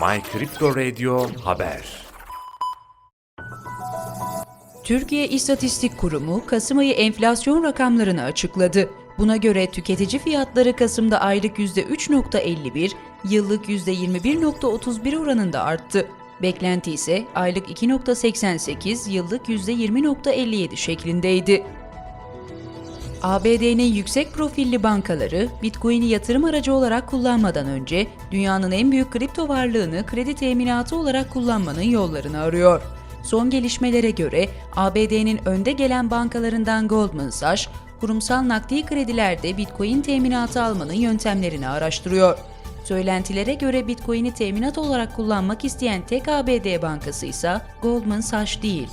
My Crypto Radio Haber Türkiye İstatistik Kurumu Kasım ayı enflasyon rakamlarını açıkladı. Buna göre tüketici fiyatları Kasım'da aylık %3.51, yıllık %21.31 oranında arttı. Beklenti ise aylık 2.88, yıllık %20.57 şeklindeydi. ABD'nin yüksek profilli bankaları Bitcoin'i yatırım aracı olarak kullanmadan önce dünyanın en büyük kripto varlığını kredi teminatı olarak kullanmanın yollarını arıyor. Son gelişmelere göre ABD'nin önde gelen bankalarından Goldman Sachs, kurumsal nakdi kredilerde Bitcoin teminatı almanın yöntemlerini araştırıyor. Söylentilere göre Bitcoin'i teminat olarak kullanmak isteyen tek ABD bankası ise Goldman Sachs değil.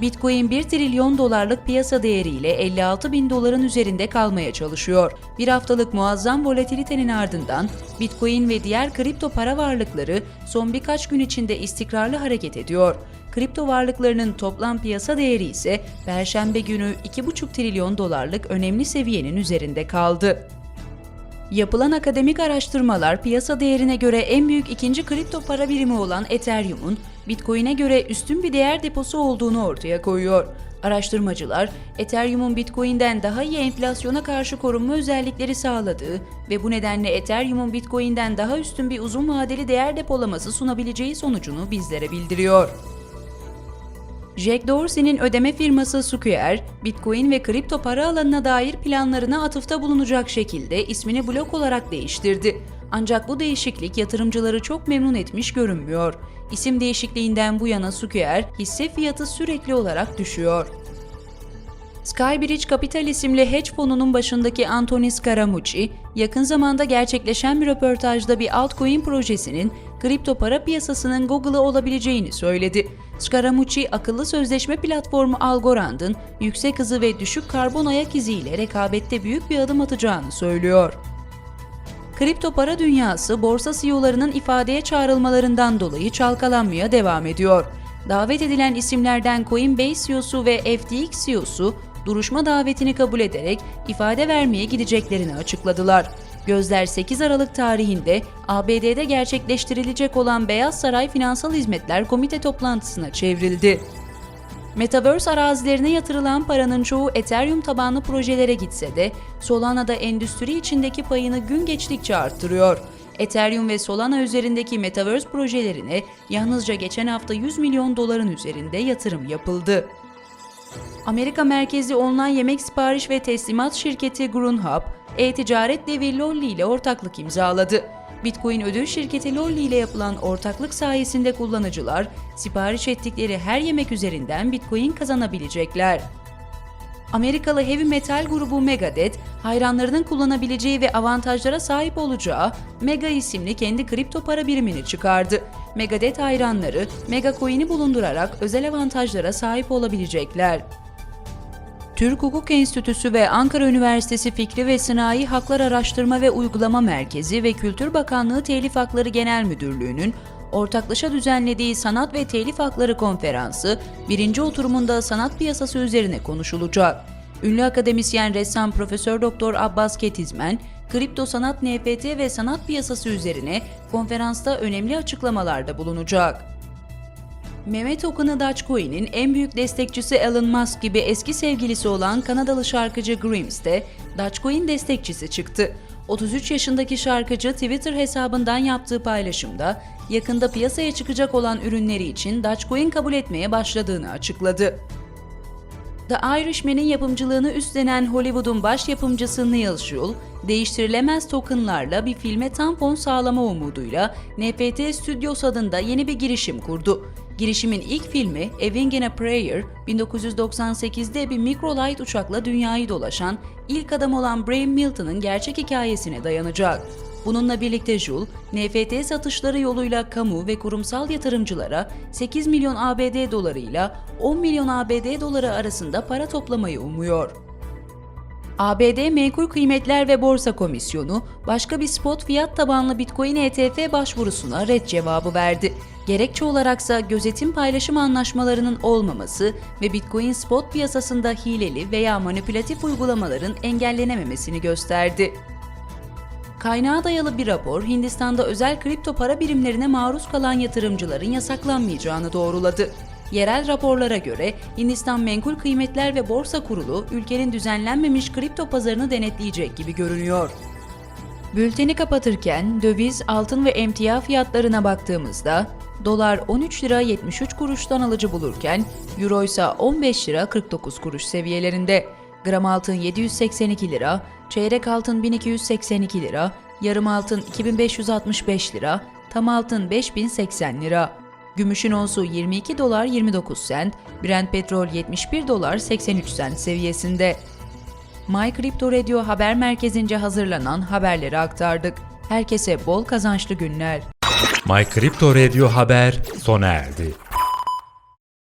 Bitcoin 1 trilyon dolarlık piyasa değeriyle 56 bin doların üzerinde kalmaya çalışıyor. Bir haftalık muazzam volatilitenin ardından Bitcoin ve diğer kripto para varlıkları son birkaç gün içinde istikrarlı hareket ediyor. Kripto varlıklarının toplam piyasa değeri ise Perşembe günü 2,5 trilyon dolarlık önemli seviyenin üzerinde kaldı. Yapılan akademik araştırmalar piyasa değerine göre en büyük ikinci kripto para birimi olan Ethereum'un Bitcoin'e göre üstün bir değer deposu olduğunu ortaya koyuyor. Araştırmacılar, Ethereum'un Bitcoin'den daha iyi enflasyona karşı korunma özellikleri sağladığı ve bu nedenle Ethereum'un Bitcoin'den daha üstün bir uzun vadeli değer depolaması sunabileceği sonucunu bizlere bildiriyor. Jack Dorsey'nin ödeme firması Square, Bitcoin ve kripto para alanına dair planlarına atıfta bulunacak şekilde ismini blok olarak değiştirdi. Ancak bu değişiklik yatırımcıları çok memnun etmiş görünmüyor. İsim değişikliğinden bu yana Square, hisse fiyatı sürekli olarak düşüyor. Skybridge Capital isimli hedge fonunun başındaki Anthony Scaramucci, yakın zamanda gerçekleşen bir röportajda bir altcoin projesinin kripto para piyasasının Google'ı olabileceğini söyledi. Scaramucci, akıllı sözleşme platformu Algorand'ın yüksek hızı ve düşük karbon ayak iziyle rekabette büyük bir adım atacağını söylüyor. Kripto para dünyası borsa CEO'larının ifadeye çağrılmalarından dolayı çalkalanmaya devam ediyor. Davet edilen isimlerden Coinbase CEO'su ve FTX CEO'su duruşma davetini kabul ederek ifade vermeye gideceklerini açıkladılar. Gözler 8 Aralık tarihinde ABD'de gerçekleştirilecek olan Beyaz Saray Finansal Hizmetler Komite toplantısına çevrildi. Metaverse arazilerine yatırılan paranın çoğu Ethereum tabanlı projelere gitse de Solana'da endüstri içindeki payını gün geçtikçe arttırıyor. Ethereum ve Solana üzerindeki Metaverse projelerine yalnızca geçen hafta 100 milyon doların üzerinde yatırım yapıldı. Amerika merkezli online yemek sipariş ve teslimat şirketi Grunhub, e-ticaret devi Lolli ile ortaklık imzaladı. Bitcoin ödül şirketi Lolli ile yapılan ortaklık sayesinde kullanıcılar sipariş ettikleri her yemek üzerinden Bitcoin kazanabilecekler. Amerikalı heavy metal grubu Megadeth, hayranlarının kullanabileceği ve avantajlara sahip olacağı Mega isimli kendi kripto para birimini çıkardı. Megadeth hayranları Mega Coin'i bulundurarak özel avantajlara sahip olabilecekler. Türk Hukuk Enstitüsü ve Ankara Üniversitesi Fikri ve Sınai Haklar Araştırma ve Uygulama Merkezi ve Kültür Bakanlığı Telif Hakları Genel Müdürlüğü'nün ortaklaşa düzenlediği Sanat ve Telif Hakları Konferansı, birinci oturumunda sanat piyasası üzerine konuşulacak. Ünlü akademisyen ressam Profesör Doktor Abbas Ketizmen, kripto sanat NFT ve sanat piyasası üzerine konferansta önemli açıklamalarda bulunacak. Mehmet Okun'u Dogecoin'in en büyük destekçisi Elon Musk gibi eski sevgilisi olan Kanadalı şarkıcı Grimes de Dogecoin destekçisi çıktı. 33 yaşındaki şarkıcı Twitter hesabından yaptığı paylaşımda yakında piyasaya çıkacak olan ürünleri için Dogecoin kabul etmeye başladığını açıkladı. The Irishman'in yapımcılığını üstlenen Hollywood'un baş yapımcısı Neil Schul, değiştirilemez tokenlarla bir filme tam fon sağlama umuduyla NFT Studios adında yeni bir girişim kurdu. Girişimin ilk filmi A and a Prayer, 1998'de bir microlight uçakla dünyayı dolaşan ilk adam olan Brian Milton'ın gerçek hikayesine dayanacak. Bununla birlikte Jules, NFT satışları yoluyla kamu ve kurumsal yatırımcılara 8 milyon ABD dolarıyla 10 milyon ABD doları arasında para toplamayı umuyor. ABD Menkul Kıymetler ve Borsa Komisyonu başka bir spot fiyat tabanlı Bitcoin ETF başvurusuna red cevabı verdi. Gerekçe olaraksa gözetim paylaşım anlaşmalarının olmaması ve Bitcoin spot piyasasında hileli veya manipülatif uygulamaların engellenememesini gösterdi. Kaynağa dayalı bir rapor Hindistan'da özel kripto para birimlerine maruz kalan yatırımcıların yasaklanmayacağını doğruladı. Yerel raporlara göre Hindistan Menkul Kıymetler ve Borsa Kurulu ülkenin düzenlenmemiş kripto pazarını denetleyecek gibi görünüyor. Bülteni kapatırken döviz, altın ve emtia fiyatlarına baktığımızda dolar 13 lira 73 kuruştan alıcı bulurken euro ise 15 lira 49 kuruş seviyelerinde. Gram altın 782 lira, çeyrek altın 1282 lira, yarım altın 2565 lira, tam altın 5080 lira. Gümüşün onsu 22 dolar 29 sent, Brent petrol 71 dolar 83 sent seviyesinde. My Crypto Radio haber merkezince hazırlanan haberleri aktardık. Herkese bol kazançlı günler. My Crypto Radio Haber sona erdi.